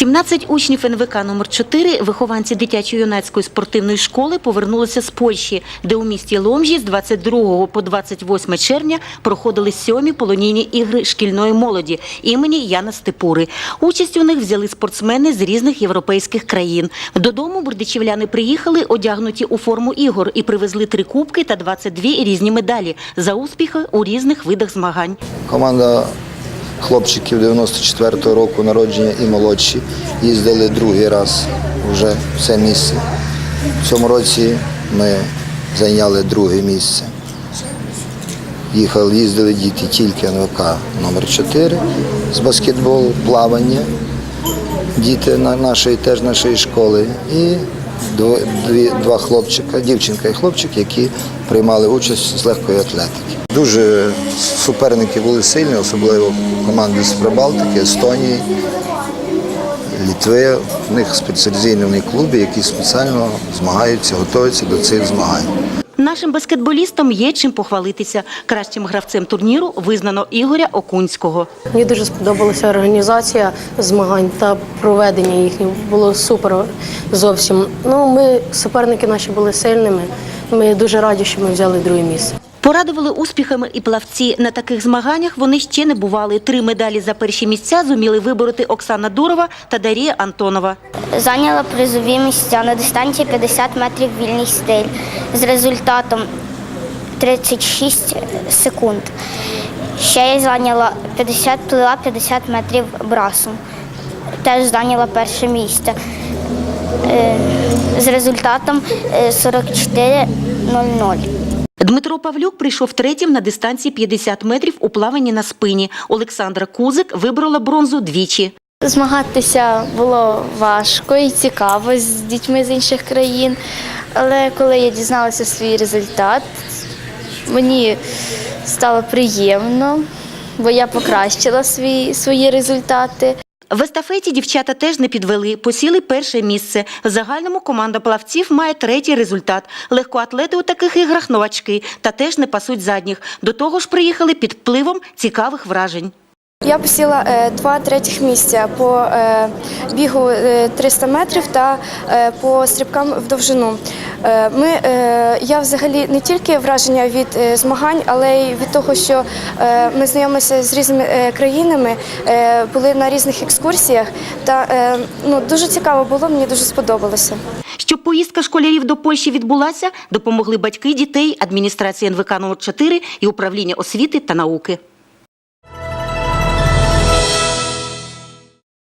17 учнів НВК номер 4 вихованці дитячо-юнацької спортивної школи повернулися з Польщі, де у місті Ломжі з 22 по 28 червня проходили сьомі полонійні ігри шкільної молоді імені Яна Степури. Участь у них взяли спортсмени з різних європейських країн. Додому бурдичівляни приїхали одягнуті у форму ігор і привезли три кубки та 22 різні медалі за успіхи у різних видах змагань. Команда хлопчиків 94-го року народження і молодші їздили другий раз вже в це місце. В цьому році ми зайняли друге місце. Їхали, їздили діти тільки НВК номер 4 з баскетболу, плавання, діти на- нашої, теж нашої школи. І два хлопчика, дівчинка і хлопчик, які приймали участь з легкої атлетики. Дуже суперники були сильні, особливо команди з Прибалтики, Естонії, Літви. В них спеціалізовані клуби, які спеціально змагаються, готуються до цих змагань. Нашим баскетболістам є чим похвалитися. Кращим гравцем турніру визнано Ігоря Окунського. Мені дуже сподобалася організація змагань та проведення їхніх. Було супер зовсім. Ну, ми суперники наші були сильними. Ми дуже раді, що ми взяли друге місце. Порадували успіхами і плавці. На таких змаганнях вони ще не бували. Три медалі за перші місця зуміли вибороти Оксана Дурова та Дарія Антонова. Зайняла призові місця на дистанції 50 метрів вільний стиль з результатом 36 секунд. Ще я зайняла 50, плила 50 метрів брасом. Теж зайняла перше місце Е, з результатом е, 44.00. Дмитро Павлюк прийшов третім на дистанції 50 метрів у плаванні на спині. Олександра Кузик виборола бронзу двічі. Змагатися було важко і цікаво з дітьми з інших країн. Але коли я дізналася свій результат, мені стало приємно, бо я покращила свої, свої результати. В естафеті дівчата теж не підвели, посіли перше місце. В загальному команда плавців має третій результат. Легкоатлети у таких іграх новачки та теж не пасуть задніх. До того ж приїхали під впливом цікавих вражень. Я посіла е, два третіх місця по е, бігу е, 300 метрів та е, по стрибкам в довжину. Е, Ми, е, я взагалі не тільки враження від е, змагань, але й від того, що е, ми знайомилися з різними е, країнами, е, були на різних екскурсіях. Та е, ну, дуже цікаво було, мені дуже сподобалося. Щоб поїздка школярів до Польщі відбулася, допомогли батьки дітей, адміністрація НВК номер 4 і управління освіти та науки.